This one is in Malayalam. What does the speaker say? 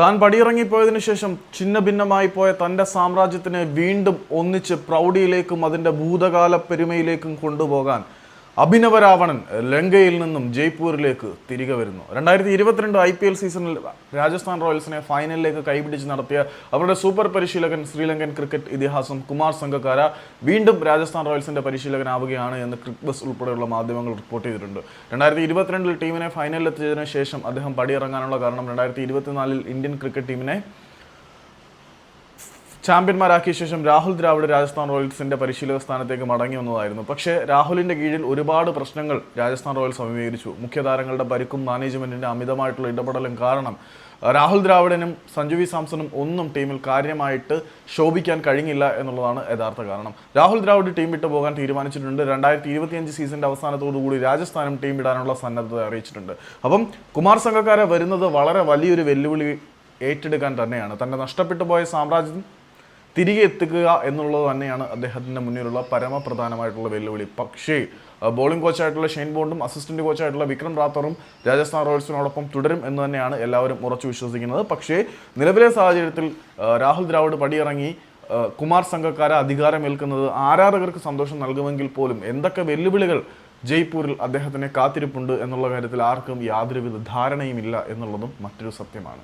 താൻ പടിയിറങ്ങിപ്പോയതിനു ശേഷം ഛിന്ന ഭിന്നമായി പോയ തന്റെ സാമ്രാജ്യത്തിനെ വീണ്ടും ഒന്നിച്ച് പ്രൗഢിയിലേക്കും അതിന്റെ ഭൂതകാല പെരുമയിലേക്കും കൊണ്ടുപോകാൻ അഭിനവ രാവണൻ ലങ്കയിൽ നിന്നും ജയ്പൂരിലേക്ക് തിരികെ വരുന്നു. രണ്ടായിരത്തി ഇരുപത്തിരണ്ട് ഐ പി എൽ സീസണിൽ രാജസ്ഥാൻ റോയൽസിനെ ഫൈനലിലേക്ക് കൈപിടിച്ച് നടത്തിയ അവരുടെ സൂപ്പർ പരിശീലകൻ ശ്രീലങ്കൻ ക്രിക്കറ്റ് ഇതിഹാസം കുമാർ സംഘക്കാര വീണ്ടും രാജസ്ഥാൻ റോയൽസിന്റെ പരിശീലകനാവുകയാണ് എന്ന് ക്രിക്ബസ് ഉൾപ്പെടെയുള്ള മാധ്യമങ്ങൾ റിപ്പോർട്ട് ചെയ്തിട്ടുണ്ട്. രണ്ടായിരത്തി ഇരുപത്തിരണ്ടിൽ ടീമിനെ ഫൈനലിൽ എത്തിയതിനു ശേഷം അദ്ദേഹം പടിയിറങ്ങാനുള്ള കാരണം രണ്ടായിരത്തി ഇരുപത്തിനാലിൽ ഇന്ത്യൻ ക്രിക്കറ്റ് ടീമിനെ ചാമ്പ്യന്മാരാക്കിയ ശേഷം രാഹുൽ ദ്രാവിഡ് രാജസ്ഥാൻ റോയൽസിന്റെ പരിശീലക സ്ഥാനത്തേക്ക് മടങ്ങി വന്നതായിരുന്നു. പക്ഷേ രാഹുലിന്റെ കീഴിൽ ഒരുപാട് പ്രശ്നങ്ങൾ രാജസ്ഥാൻ റോയൽസ് അഭിമുഖീകരിച്ചു. മുഖ്യതാരങ്ങളുടെ പരിക്കും മാനേജ്മെന്റിന്റെ അമിതമായിട്ടുള്ള ഇടപെടലും കാരണം രാഹുൽ ദ്രാവിഡനും സഞ്ജു വി സാംസണും ഒന്നും ടീമിൽ കാര്യമായിട്ട് ശോഭിക്കാൻ കഴിഞ്ഞില്ല എന്നുള്ളതാണ് യഥാർത്ഥ കാരണം. രാഹുൽ ദ്രാവിഡ് ടീം വിട്ടു പോകാൻ തീരുമാനിച്ചിട്ടുണ്ട്. രണ്ടായിരത്തി ഇരുപത്തിയഞ്ച് സീസണിന്റെ അവസാനത്തോടുകൂടി രാജസ്ഥാനും ടീം വിടാനുള്ള സന്നദ്ധത അറിയിച്ചിട്ടുണ്ട്. അപ്പം കുമാർ സംഘക്കാരെ വരുന്നത് വളരെ വലിയൊരു വെല്ലുവിളി ഏറ്റെടുക്കാൻ തന്നെയാണ്. തന്നെ നഷ്ടപ്പെട്ടു പോയ സാമ്രാജ്യം തിരികെ എത്തുക എന്നുള്ളത് തന്നെയാണ് അദ്ദേഹത്തിന്റെ മുന്നിലുള്ള പരമപ്രധാനമായിട്ടുള്ള വെല്ലുവിളി. പക്ഷേ ബോളിംഗ് കോച്ചായിട്ടുള്ള ഷെയ്ൻ ബോണ്ടും അസിസ്റ്റന്റ് കോച്ചായിട്ടുള്ള വിക്രം റാത്തറും രാജസ്ഥാൻ റോയൽസിനോടൊപ്പം തുടരും എന്ന് തന്നെയാണ് എല്ലാവരും ഉറച്ചു വിശ്വസിക്കുന്നത്. പക്ഷേ നിലവിലെ സാഹചര്യത്തിൽ രാഹുൽ ദ്രാവിഡ് പടിയിറങ്ങി കുമാർ സംഘക്കാര അധികാരമേൽക്കുന്നത് ആരാധകർക്ക് സന്തോഷം നൽകുമെങ്കിൽ പോലും എന്തൊക്കെ വെല്ലുവിളികൾ ജയ്പൂരിൽ അദ്ദേഹത്തിനെ കാത്തിരിപ്പുണ്ട് എന്നുള്ള കാര്യത്തിൽ ആർക്കും യാതൊരുവിധ ധാരണയുമില്ല എന്നുള്ളതും മറ്റൊരു സത്യമാണ്.